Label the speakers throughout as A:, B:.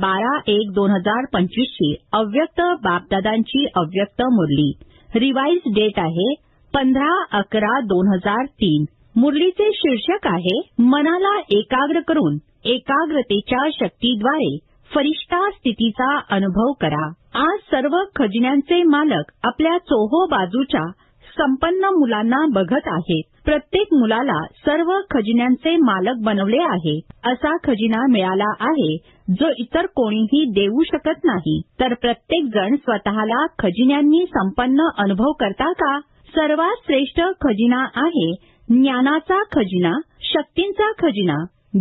A: बारा एक दोन हजार पंचवीसची अव्यक्त बापदादांची अव्यक्त मुरली. रिवाईज डेट आहे पंधरा अकरा दोन हजार तीन. मुरलीचे शीर्षक आहे मनाला एकाग्र करून एकाग्रतेच्या शक्तीद्वारे फरिश्ता स्थितीचा अनुभव करा. आज सर्व खजिन्यांचे मालक आपल्या चोहो बाजूच्या संपन्न मुलांना बघत आहेत. प्रत्येक मुलाला सर्व खजिन्यांचे मालक बनवले आहे. असा खजिना मिळाला आहे. जो इतर कोणीही देऊ शकत नाही. तर प्रत्येक जण स्वतःला खजिन्यांनी संपन्न अनुभव करता का? सर्वात श्रेष्ठ खजिना आहे ज्ञानाचा खजिना शक्तींचा खजिना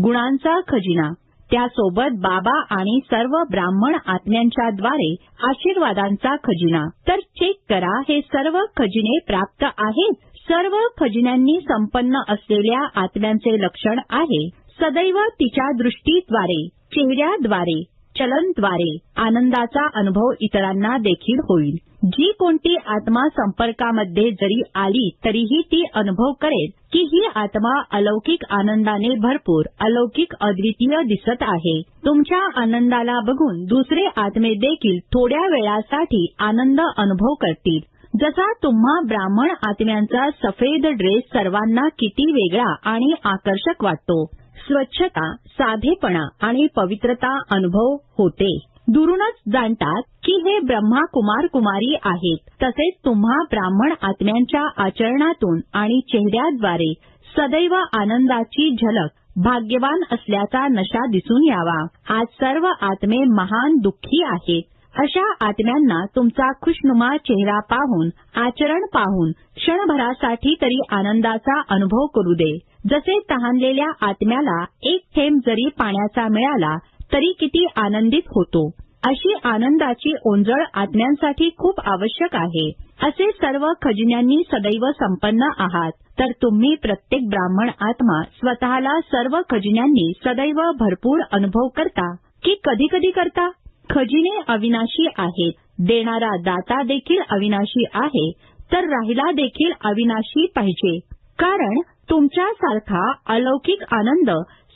A: गुणांचा खजिना. त्यासोबत बाबा आणि सर्व ब्राह्मण आत्म्यांच्याद्वारे आशीर्वादांचा खजिना. तर चेक करा हे सर्व खजिने प्राप्त आहेत? सर्व खजिन्यांनी संपन्न असलेल्या आत्म्यांचे लक्षण आहे. सदैव तिच्या दृष्टीद्वारे. चेहऱ्याद्वारे चलनद्वारे आनंदाचा अनुभव इतरांना देखील होईल. जी कोणती आत्मा संपर्कामध्ये जरी आली तरीही ती अनुभव करेल की ही आत्मा अलौकिक आनंदाने भरपूर अलौकिक अद्वितीय दिसत आहे. तुमच्या आनंदाला बघून दुसरे आत्मे देखील थोड्या वेळासाठी आनंद अनुभव करतील. जसा तुम्हा ब्राह्मण आत्म्यांचा सफेद ड्रेस सर्वांना किती वेगळा आणि आकर्षक वाटतो. स्वच्छता साधेपणा आणि पवित्रता अनुभव होते. दुरूनच जाणतात की हे ब्रह्मा कुमार कुमारी आहेत. तसेच तुम्हा ब्राह्मण आत्म्यांच्या आचरणातून आणि चेहऱ्याद्वारे सदैव आनंदाची झलक भाग्यवान असल्याचा नशा दिसून यावा. आज सर्व आत्मे महान दुःखी आहेत. अशा आत्म्यांना तुमचा खुशनुमा चेहरा पाहून आचरण पाहून क्षणभरासाठी तरी आनंदाचा अनुभव करू दे. जसे तहानलेल्या आत्म्याला एक थेंब जरी पाण्याचा मिळाला तरी किती आनंदित होतो. अशी आनंदाची ओंजळ आत्म्यांसाठी खूप आवश्यक आहे. असे सर्व खजिन्यांनी सदैव संपन्न आहात. तर तुम्ही प्रत्येक ब्राह्मण आत्मा स्वतःला सर्व खजिन्यांनी सदैव भरपूर अनुभव करता की कधी कधी करता? खजिने अविनाशी आहेत. देणारा दाता देखील अविनाशी आहे. तर राहिला देखील अविनाशी पाहिजे. कारण तुमच्यासारखा अलौकिक आनंद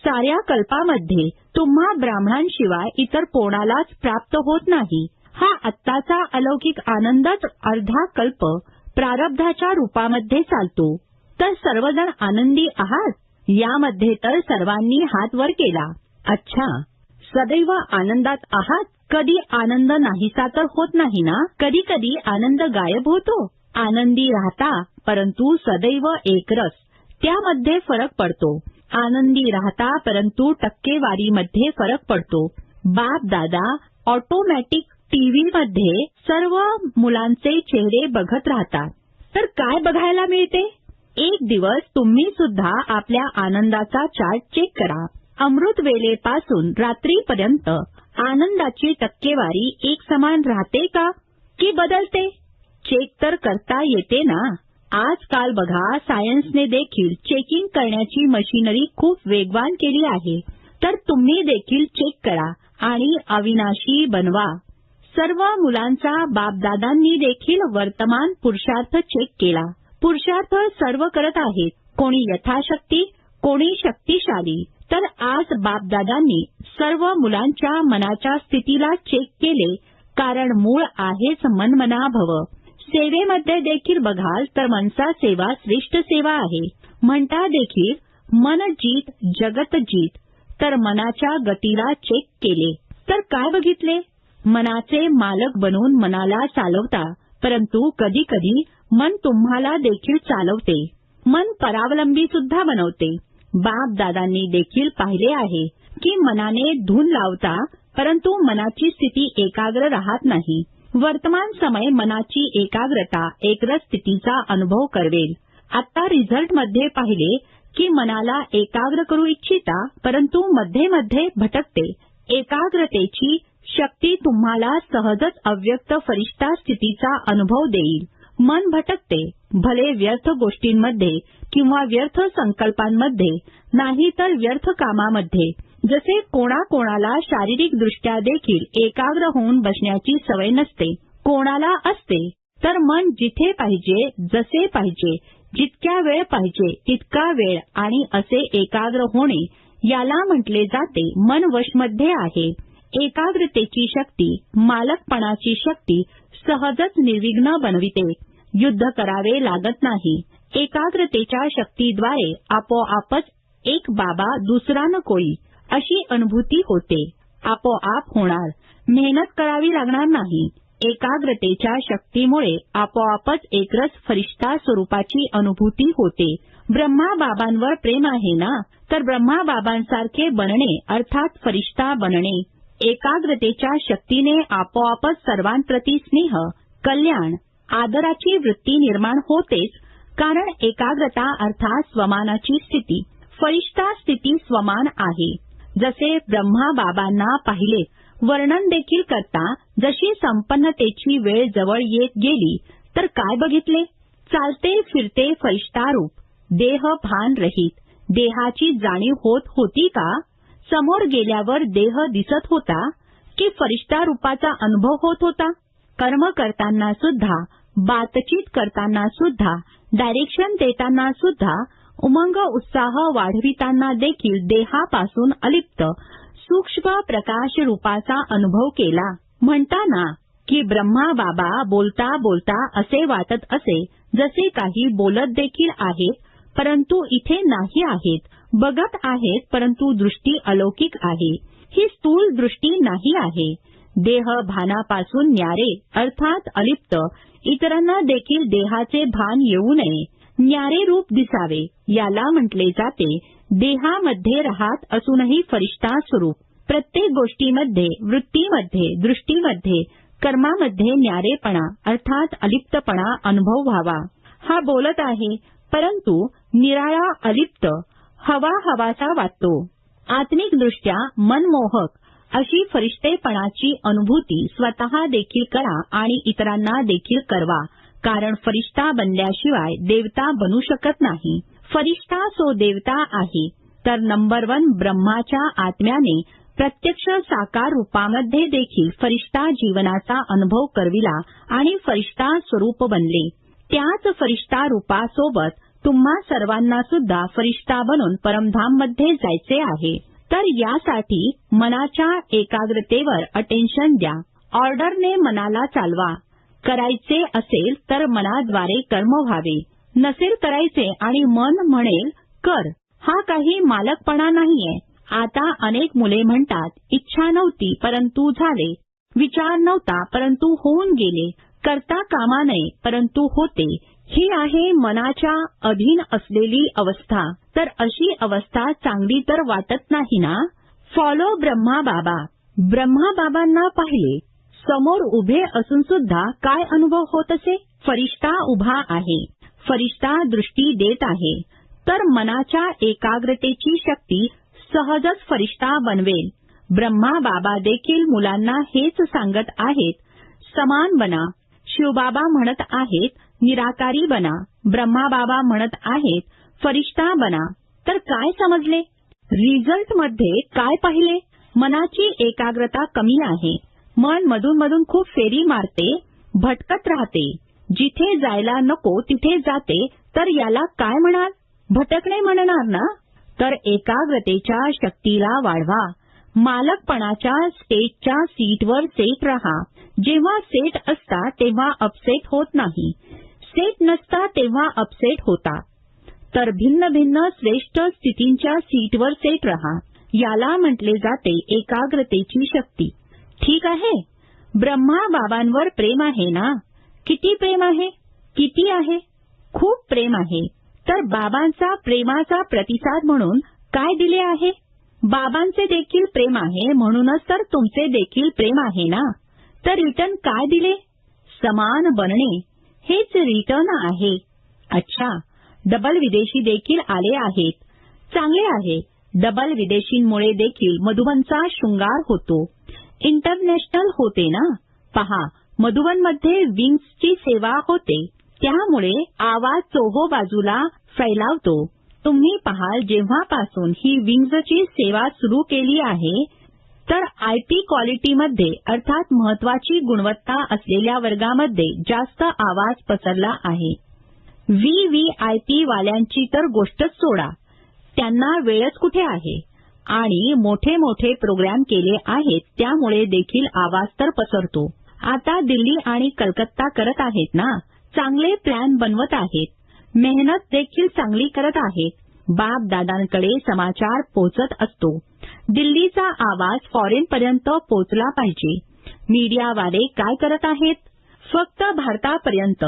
A: साऱ्या कल्पामध्ये तुम्हा ब्राह्मणांशिवाय इतर कोणालाच प्राप्त होत नाही. हा आत्ताचा अलौकिक आनंदच अर्धा कल्प प्रारब्धाच्या रूपामध्ये चालतो. तर सर्वजण आनंदी आहात? यामध्ये तर सर्वांनी हात वर केला. अच्छा. सदैव आनंदात आहात? कधी आनंद नाहीसा तर होत नाही ना? कधी कधी आनंद गायब होतो? आनंदी राहता परंतु सदैव एकरस त्यामध्ये फरक पडतो. आनंदी राहता परंतु टक्केवारीमध्ये फरक पडतो. बाप दादा ऑटोमॅटिक टीव्हीमध्ये सर्व मुलांचे चेहरे बघत राहतात. तर काय बघायला मिळते? एक दिवस तुम्ही सुद्धा आपल्या आनंदाचा चार्ट चेक करा. अमृत वेळेपासून रात्रीपर्यंत आनंदाची टक्केवारी एक समान राहते का? की बदलते? चेक तर करता येते ना? आजकाल बघा सायन्सने देखील चेकिंग करण्याची मशिनरी खूप वेगवान केली आहे. तर तुम्ही देखील चेक करा आणि अविनाशी बनवा. सर्व मुलांचा बापदादांनी देखील वर्तमान पुरुषार्थ चेक केला. पुरुषार्थ सर्व करत आहेत. कोणी यथाशक्ती कोणी शक्तिशाली. तर आज बापदादांनी सर्व मुलांच्या मनाच्या स्थितीला चेक केले. कारण मूळ आहेच मनमना भव सेवेमध्ये देखील बघाल तर मनसा सेवा श्रेष्ठ सेवा आहे. म्हणता देखील मन जीत जगत जीत. तर मनाच्या गतीला चेक केले. तर काय बघितले? मनाचे मालक बनून मनाला चालवता परंतु कधी कधी मन तुम्हाला देखील चालवते. मन परावलंबी सुद्धा बनवते. बाप दादांनी देखील पाहिले आहे की मनाने धून लावता परंतु मनाची स्थिती एकाग्र राहत नाही. वर्तमान समय मनाची एकाग्रता एकरस स्थितीचा अनुभव करवेल. आता रिझल्टमध्ये पाहिले की मनाला एकाग्र करू इच्छिता परंतु मध्ये मध्ये भटकते. एकाग्रतेची शक्ती तुम्हाला सहजच अव्यक्त फरिश्ता स्थितीचा अनुभव देईल. मन भटकते. भले व्यर्थ गोष्टींमध्ये किंवा व्यर्थ संकल्पांमध्ये नाही तर व्यर्थ कामामध्ये. जसे कोणाकोणाला शारीरिक दृष्ट्या देखील एकाग्र होऊन बसण्याची सवय नसते कोणाला असते तर मन जिथे पाहिजे जसे पाहिजे जितक्या वेळ पाहिजे तितका वेळ आणि असे एकाग्र होणे याला म्हटले जाते मन वशमध्ये आहे. एकाग्रतेची शक्ती मालकपणाची शक्ती सहजच निर्विघ्न बनविते. युद्ध करावे लागत नाही. एकाग्रतेच्या शक्तीद्वारे आपोआपच एक बाबा दुसरा न कोई अशी अनुभूती होते. आपोआप होणार. मेहनत करावी लागणार नाही. एकाग्रतेच्या शक्तीमुळे आपोआपच एकरस फरिश्ता स्वरूपाची अनुभूती होते. ब्रह्मा बाबांवर प्रेम आहे ना? तर ब्रह्मा बाबांसारखे बनणे अर्थात फरिश्ता बनणे. एकाग्रतेच्या शक्तीने आपोआपच सर्वांप्रती स्नेह कल्याण आदराची वृत्ती निर्माण होतेच. कारण एकाग्रता अर्थात स्वमानाची स्थिती. फरिश्ता स्थिती स्वमान आहे. जसे ब्रह्मा बाबांना पाहिले वर्णन देखील करता जशी संपन्नतेची वेळ जवळ येत गेली तर काय बघितले? चालते फिरते फरिश्तारूप देह भान रहित देहाची जाणीव होत होती का? समोर गेल्यावर देह दिसत होता की फरिश्ता रूपाचा अनुभव होत होता? कर्म करताना सुद्धा बातचीत करताना सुद्धा डायरेक्शन देताना सुद्धा उमंग उत्साह वाढविताना देखील देहापासून अलिप्त सूक्ष्म प्रकाश रूपाचा अनुभव केला. म्हणताना की ब्रह्मा बाबा बोलता बोलता असे वाटत असे जसे काही बोलत देखील आहेत परंतु इथे नाही आहेत बघत आहेत परंतु दृष्टी अलौकिक आहे. ही स्थूल दृष्टी नाही आहे. देह भानापासून न्यारे अर्थात अलिप्त इतरांना देखील देहाचे भान येऊ नये. न्यारे रूप दिसावे. याला म्हटले जाते देहामध्ये राहत असूनही फरिश्ता स्वरूप. प्रत्येक गोष्टीमध्ये वृत्तीमध्ये दृष्टीमध्ये कर्मामध्ये न्यारेपणा अर्थात अलिप्तपणा अनुभव व्हावा. हा बोलत आहे परंतु निराळा अलिप्त हवा हवासा वाटतो. आत्मिकदृष्ट्या मनमोहक अशी फरिश्तेपणाची अनुभूती स्वतः देखील करा आणि इतरांना देखील करवा. कारण फरिश्ता बनल्याशिवाय देवता बनू शकत नाही. फरिश्ता सो देवता आहे. तर नंबर वन ब्रह्माच्या आत्म्याने प्रत्यक्ष साकार रूपामध्ये देखील फरिश्ता जीवनाचा अनुभव करविला आणि फरिश्ता स्वरूप बनले. त्याच फरिश्ता रूपासोबत तुम्हा सर्वांना सुद्धा फरिश्ता बनून परमधाममध्ये जायचे आहे. तर यासाठी मनाच्या एकाग्रतेवर अटेन्शन द्या. ऑर्डरने मनाला चालवा. करायचे असेल तर मनाद्वारे कर्म व्हावे. नसेल करायचे आणि मन म्हणेल कर हा काही मालकपणा नाहीये. आता अनेक मुले म्हणतात इच्छा नव्हती परंतु झाले. विचार नव्हता परंतु होऊन गेले. करता कामा नये परंतु होते. ही आहे मनाच्या अधीन असलेली अवस्था. तर अशी अवस्था चांगली तर वाटत नाही ना? फॉलो ब्रह्मा बाबा. ब्रह्मा बाबांना पाहिले समोर उभे असून सुद्धा काय अनुभव होत असे? फरिश्ता उभा आहे. फरिश्ता दृष्टी देत आहे. तर मनाच्या एकाग्रतेची शक्ती सहजच फरिश्ता बनवेल. ब्रह्मा बाबा देखील मुलांना हेच सांगत आहेत. समान बना. शिवबाबा म्हणत आहेत निराकारी बना. ब्रह्मा बाबा म्हणत आहेत फरिश्ता बना. तर काय समजले? रिझल्टमध्ये काय पाहिले? मनाची एकाग्रता कमी आहे. मन मधून मधून खूप फेरी मारते भटकत राहते. जिथे जायला नको तिथे जाते. तर याला काय म्हणाल? भटकणे म्हणणार ना? तर एकाग्रतेच्या शक्तीला वाढवा. मालकपणाच्या स्टेजच्या सीटवर सेट राहा. जेव्हा सेट असता तेव्हा अपसेट होत नाही. सेट नसता तेव्हा अपसेट होता. तर भिन्न भिन्न श्रेष्ठ स्थितींच्या सीटवर सेट रहा. याला म्हटले जाते एकाग्रतेची शक्ती. ठीक आहे. ब्रह्मा बाबांवर प्रेम आहे ना? किती प्रेम आहे? किती आहे? खूप प्रेम आहे. तर बाबांचा प्रेमाचा प्रतिसाद म्हणून काय दिले आहे? बाबांचे देखील प्रेम आहे म्हणूनच तर तुमचे देखील प्रेम आहे ना? तर रिटर्न काय दिले? समान बनणे. हेच रिटर्न आहे. अच्छा. डबल विदेशी देखील आले आहेत. चांगले आहे. डबल विदेशींमुळे देखील मधुबनचा शृंगार होतो. इंटरनॅशनल होते ना? पहा मधुबनमध्ये विंग्सची सेवा होते. त्यामुळे आवाज चोहो बाजूला फैलावतो. तुम्ही पाहाल जेव्हापासून ही विंग्जची सेवा सुरू केली आहे तर आयपी क्वालिटीमध्ये अर्थात महत्वाची गुणवत्ता असलेल्या वर्गामध्ये जास्त आवाज पसरला आहे. व्हीव्हीआयपी वाल्यांची तर गोष्टच सोडा. त्यांना वेळच कुठे आहे? आणि मोठे मोठे प्रोग्राम केले आहेत त्यामुळे देखील आवाज तर पसरतो. आता दिल्ली आणि कलकत्ता करत आहेत ना? चांगले प्लॅन बनवत आहेत. मेहनत देखील चांगली करत आहेत. बाप दादांकडे समाचार पोचत असतो. दिल्लीचा आवाज फॉरेन पर्यंत पोचला पाहिजे. मीडियावाले काय करत आहेत? फक्त भारतापर्यंत.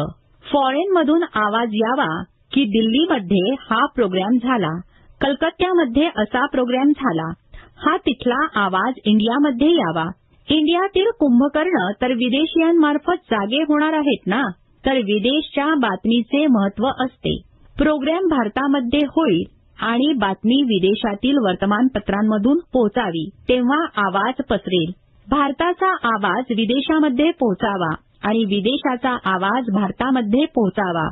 A: फॉरेन मधून आवाज यावा की दिल्लीमध्ये हा प्रोग्राम झाला. कलकत्त्यामध्ये असा प्रोग्रॅम झाला. हा तिथला आवाज इंडियामध्ये यावा. इंडियातील कुंभकर्ण तर विदेशियांमार्फत जागे होणार आहेत ना? तर विदेशच्या बातमीचे महत्त्व असते. प्रोग्रॅम भारतामध्ये होईल आणि बातमी विदेशातील वर्तमानपत्रांमधून पोहोचावी तेव्हा आवाज पसरेल. भारताचा आवाज विदेशामध्ये पोहोचावा आणि विदेशाचा आवाज भारतामध्ये पोहोचावा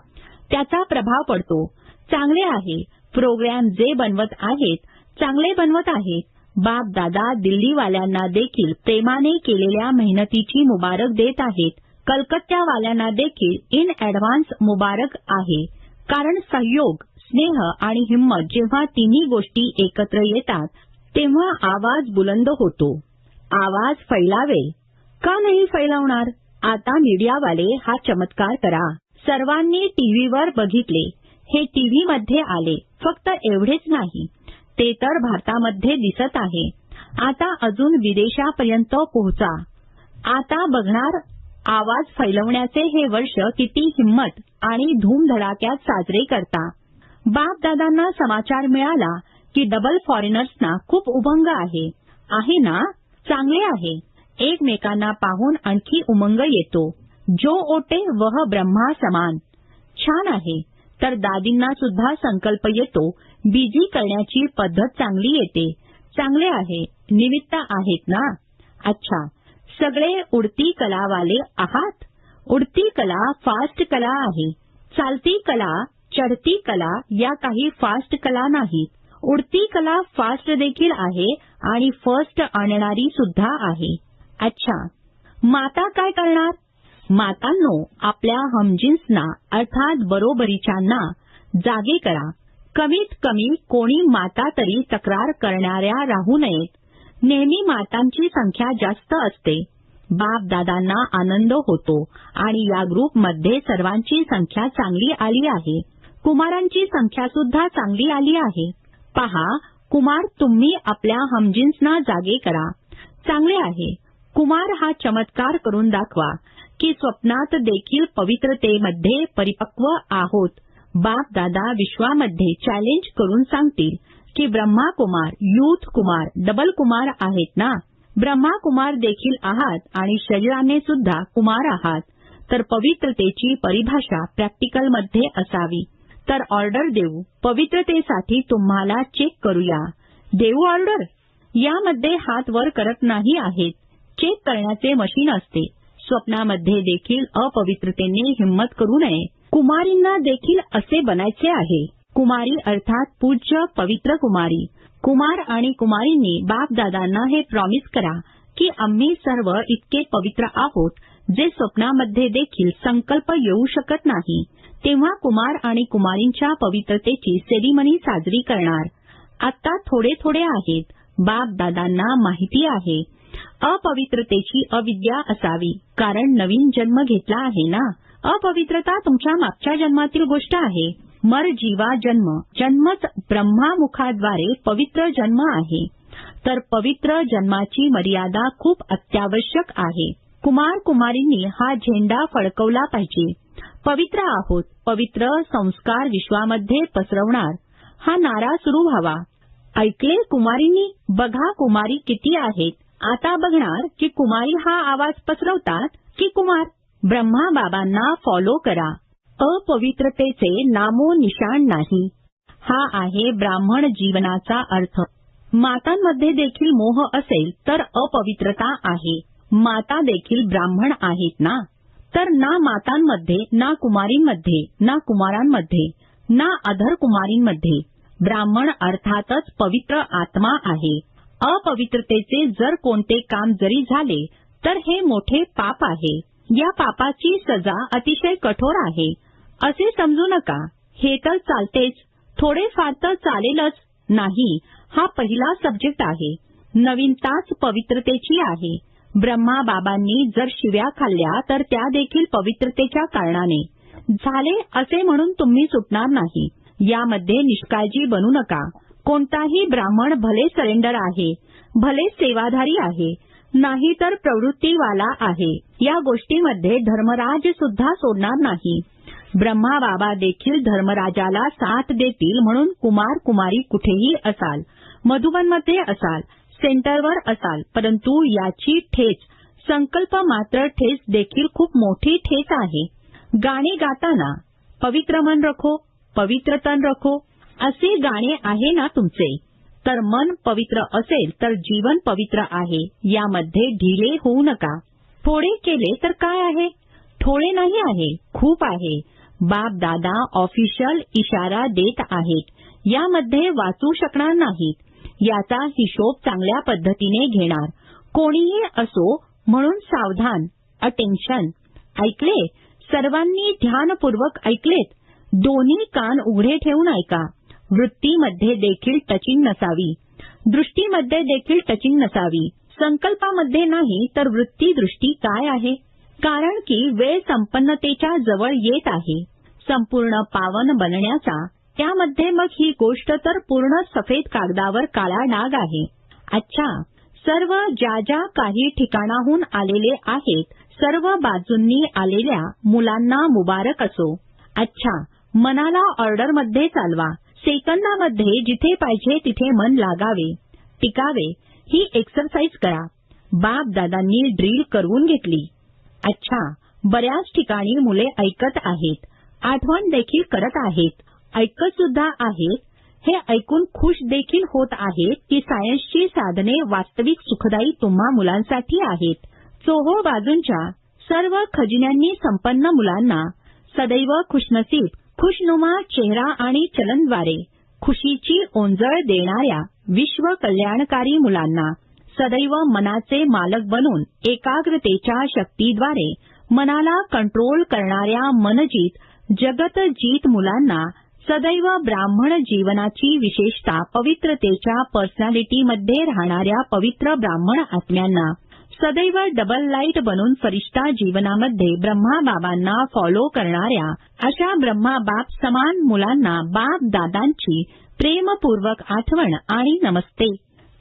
A: त्याचा प्रभाव पडतो. चांगले आहे प्रोग्राम जे बनवत आहेत चांगले बनवत आहेत. बाप दादा दिल्लीवाल्यांना देखील प्रेमाने केलेल्या मेहनतीची मुबारक देत आहेत. कलकत्त्यावाल्यांना देखील इन ऍडव्हान्स मुबारक आहे. कारण सहयोग स्नेह आणि हिंमत जेव्हा तिन्ही गोष्टी एकत्र येतात तेव्हा आवाज बुलंद होतो. आवाज फैलावे. का नाही फैलावणार? आता मीडियावाले हा चमत्कार करा. सर्वांनी टीव्हीवर बघितले. हे टीव्ही मध्ये आले. फक्त एवढेच नाही. ते तर भारतामध्ये दिसत आहे. आता अजून विदेशापर्यंत पोहोचा. आता बघणार आवाज फैलवण्याचे हे वर्ष किती हिंमत आणि धूमधडाक्यात साजरे करता. बाप दादांना समाचार मिळाला की डबल फॉरेनर्सना खूप उभंग आहे. आहे ना? चांगले आहे. एकमेकांना पाहून आणखी उमंग येतो. जो ओटे वह ब्रह्मा समान. छान आहे. तर दादींना सुद्धा संकल्प येतो. बिजी करण्याची पद्धत चांगली येते. चांगले आहे. निमित्त आहेत ना? अच्छा. सगळे उडती कलावाले आहात? उडती कला फास्ट कला आहे. चालती कला चढती कला या काही फास्ट कला नाहीत उडती कला फास्ट देखील आहे आणि फर्स्ट आणणारी सुद्धा आहे. अच्छा. माता काय करणार? मातांनो आपल्या हमजिन्सना अर्थात बरोबरीच्यांना जागे करा. कमीत कमी कोणी माता तरी तक्रार करणाऱ्या राहू नयेत. नेहमी मातांची संख्या जास्त असते. बाप दादांना आनंद होतो आणि या ग्रुपमध्ये सर्वांची संख्या चांगली आली आहे. कुमारांची संख्या सुद्धा चांगली आली आहे. पहा कुमार तुम्ही आपल्या हमजिन्सना जागे करा. चांगले आहे. कुमार हा चमत्कार करून दाखवा की स्वप्नात देखील पवित्रतेमध्ये परिपक्व आहोत. बाप दादा विश्वामध्ये चॅलेंज करून सांगतील की ब्रह्मा कुमार यूथ कुमार डबल कुमार आहेत ना? ब्रह्मा कुमार देखील आहात आणि शरीराने सुद्धा कुमार आहात. तर पवित्रतेची परिभाषा प्रॅक्टिकलमध्ये असावी. तर ऑर्डर देऊ. पवित्रतेसाठी तुम्हाला चेक करूया. देऊ ऑर्डर यामध्ये हात वर करत नाही आहेत. चेक करण्याचे मशीन असते. स्वप्नामध्ये देखील अपवित्रतेने हिंमत करू नये. कुमारींना देखील असे बनायचे आहे. कुमारी अर्थात पूज्य पवित्र कुमारी. कुमार आणि कुमारींनी बापदादांना हे प्रॉमिस करा की आम्ही सर्व इतके पवित्र आहोत जे स्वप्नामध्ये देखील संकल्प येऊ शकत नाही. तेव्हा कुमार आणि कुमारींच्या पवित्रतेची सेरिमनी साजरी करणार. आता थोडे थोडे आहेत. बाप दादांना माहिती आहे. अपवित्रतेची अविद्या असावी. कारण नवीन जन्म घेतला आहे ना? अपवित्रता तुमच्या मागच्या जन्मातील गोष्ट आहे. मर जीवा जन्म. जन्मच ब्रह्मामुखाद्वारे पवित्र जन्म आहे. तर पवित्र जन्माची मर्यादा खूप अत्यावश्यक आहे. कुमार कुमारींनी हा झेंडा फडकवला पाहिजे. पवित्र आहोत. पवित्र संस्कार विश्वामध्ये पसरवणार. हा नारा सुरू व्हावा. ऐकले कुमारींनी? बघा कुमारी किती आहेत. आता बघणार की कुमारी हा आवाज पसरवतात की कुमार. ब्रह्मा बाबांना फॉलो करा. अपवित्रतेचे नामो निशाण नाही. हा आहे ब्राह्मण जीवनाचा अर्थ. मातांमध्ये देखील मोह असेल तर अपवित्रता आहे. माता देखील ब्राह्मण आहेत ना? तर ना मातांमध्ये ना कुमारींमध्ये ना कुमारांमध्ये ना अधर कुमारींमध्ये. ब्राह्मण अर्थातच पवित्र आत्मा आहे. अपवित्रतेचे जर कोणते काम जरी झाले तर हे मोठे पाप आहे. या पापाची सजा अतिशय कठोर आहे. असे समजू नका. हे तर चालतेच. थोडेफार तर चालेलच. नाही हा पहिला सब्जेक्ट आहे. नवीनताच पवित्रतेची आहे. ब्रह्मा बाबांनी जर शिव्या खाल्ल्या तर त्या देखील पवित्रतेच्या कारणाने. झाले असे म्हणून तुम्ही सुटणार नाही. यामध्ये निष्काळजी बनू नका. कोणताही ब्राह्मण भले सरेंडर आहे भले सेवाधारी आहे नाही तर प्रवृत्तीवाला आहे. या गोष्टीमध्ये धर्मराज सुद्धा सोडणार नाही. ब्रह्मा बाबा देखील धर्मराजाला साथ देतील म्हणून कुमार कुमारी कुठेही असाल मधुबनमध्ये असाल सेंटरवर असाल परंतु याची ठेच संकल्प मात्र ठेच देखील खूप मोठी ठेच आहे. गाणे गाताना पवित्र मन रखो पवित्र तन रखो असे गाणे आहे ना तुमचे. तर मन पवित्र असेल तर जीवन पवित्र आहे. यामध्ये ढिले होऊ नका. थोडे केले तर काय आहे? थोडे नाही आहे खूप आहे. बाप दादा ऑफिशियल इशारा देत आहेत. यामध्ये वाचू शकणार नाहीत. याचा हिशोब चांगल्या पद्धतीने घेणार. कोणीही असो म्हणून सावधान अटेन्शन ऐकले? सर्वांनी ध्यानपूर्वक ऐकलेत. दोन्ही कान उघडे ठेवून ऐका. वृत्तीमध्ये देखील टचिंग नसावी. दृष्टीमध्ये देखील टचिंग नसावी. संकल्पामध्ये नाही तर वृत्ती दृष्टी काय आहे? कारण की वेळ संपन्नतेच्या जवळ येत आहे. संपूर्ण पावन बनण्याचा त्यामध्ये मग ही गोष्ट तर पूर्ण सफेद कागदावर काळा डाग आहे. अच्छा सर्व ज्या ज्या काही ठिकाणाहून आलेले आहेत सर्व बाजूंनी आलेल्या मुलांना मुबारक असो. अच्छा मनाला ऑर्डरमध्ये चालवा. सेकंदामध्ये जिथे पाहिजे तिथे मन लागावे टिकावे ही एक्सरसाइज करा. बाप दादांनी ड्रिल करून घेतली. अच्छा बऱ्याच ठिकाणी मुले ऐकत आहेत. आठवण देखील करत आहेत. ऐकत सुद्धा आहेत. हे ऐकून खुश देखील होत आहेत की सायन्सची साधने वास्तविक सुखदायी तुम्हा मुलांसाठी आहेत. चोहो बाजूंच्या सर्व खजिन्यांनी संपन्न मुलांना सदैव खुशनसीब खुशनुमा चेहरा आणि चलनद्वारे खुशीची ओंजळ देणाऱ्या विश्व कल्याणकारी मुलांना सदैव मनाचे मालक बनून एकाग्रतेच्या शक्तीद्वारे मनाला कंट्रोल करणाऱ्या मनजीत जगतजीत मुलांना सदैव ब्राह्मण जीवनाची विशेषता पवित्रतेच्या पर्सनॅलिटीमध्ये राहणाऱ्या पवित्र ब्राह्मण आत्म्यांना सदैव डबल लाइट बनून फरिश्ता जीवनामध्ये ब्रह्मा बाबांना फॉलो करणाऱ्या अशा ब्रह्मा बाप समान मुलांना बाप दादांची प्रेमपूर्वक आठवण आणि नमस्ते.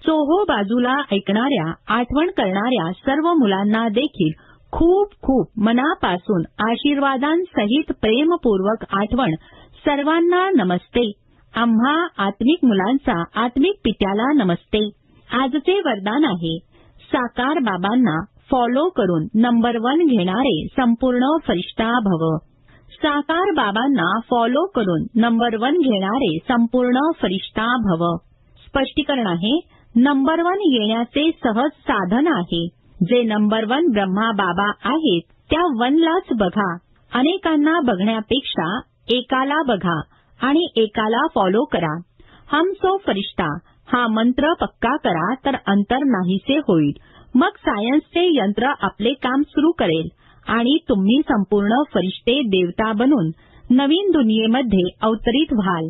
A: चोहो बाजूला ऐकणाऱ्या आठवण करणाऱ्या सर्व मुलांना देखील खूप खूप मनापासून आशीर्वादांसहित प्रेमपूर्वक आठवण. सर्वांना नमस्ते. आम्हा आत्मिक मुलांचा आत्मिक पित्याला नमस्ते. आजचे वरदान आहे. साकार बाबांना फॉलो करून नंबर वन घेणारे संपूर्ण फरिश्ता भव. साकार बाबांना फॉलो करून नंबर वन घेणारे संपूर्ण फरिश्ता भव. स्पष्टीकरण आहे नंबर वन येण्याचे सहज साधन आहे. जे नंबर वन ब्रह्मा बाबा आहेत त्या वनलाच बघा. अनेकांना बघण्यापेक्षा एकाला बघा आणि एकाला फॉलो करा. हम सो फरिश्ता हा मंत्र पक्का करा तर अंतर नाहीसे होईल. मग सायन्सचे यंत्र आपले काम सुरू करेल आणि तुम्ही संपूर्ण फरिश्ते देवता बनून नवीन दुनियेमध्ये अवतरित व्हाल.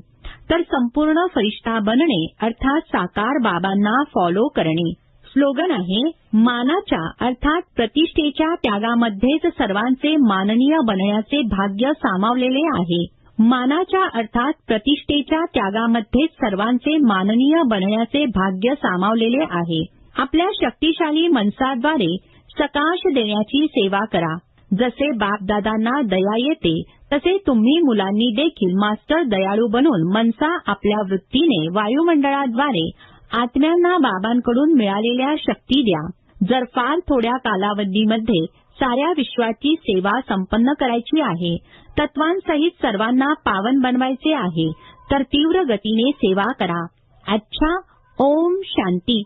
A: तर संपूर्ण फरिश्ता बनणे अर्थात साकार बाबांना फॉलो करणे. स्लोगन आहे मानाच्या अर्थात प्रतिष्ठेच्या त्यागामध्येच सर्वांचे माननीय बनण्याचे भाग्य सामावलेले आहे. मानाच्या अर्थात प्रतिष्ठेच्या त्यागामध्येच सर्वांचे माननीय बनण्याचे भाग्य सामावलेले आहे. आपल्या शक्तिशाली मनसाद्वारे सकाश देण्याची सेवा करा. जसे बापदादांना दया येते तसे तुम्ही मुलांनी देखील मास्टर दयाळू बनून मनसा आपल्या वृत्तीने वायुमंडळाद्वारे आत्म्यांना बाबांकडून मिळालेल्या शक्ती द्या. जर फार थोड्या कालावधीमध्ये साऱ्या विश्वाची सेवा संपन्न करायची आहे. तत्वांसहित सर्वांना पावन बनवायचे आहे. तर तीव्र गतीने सेवा करा. अच्छा ओम शांती.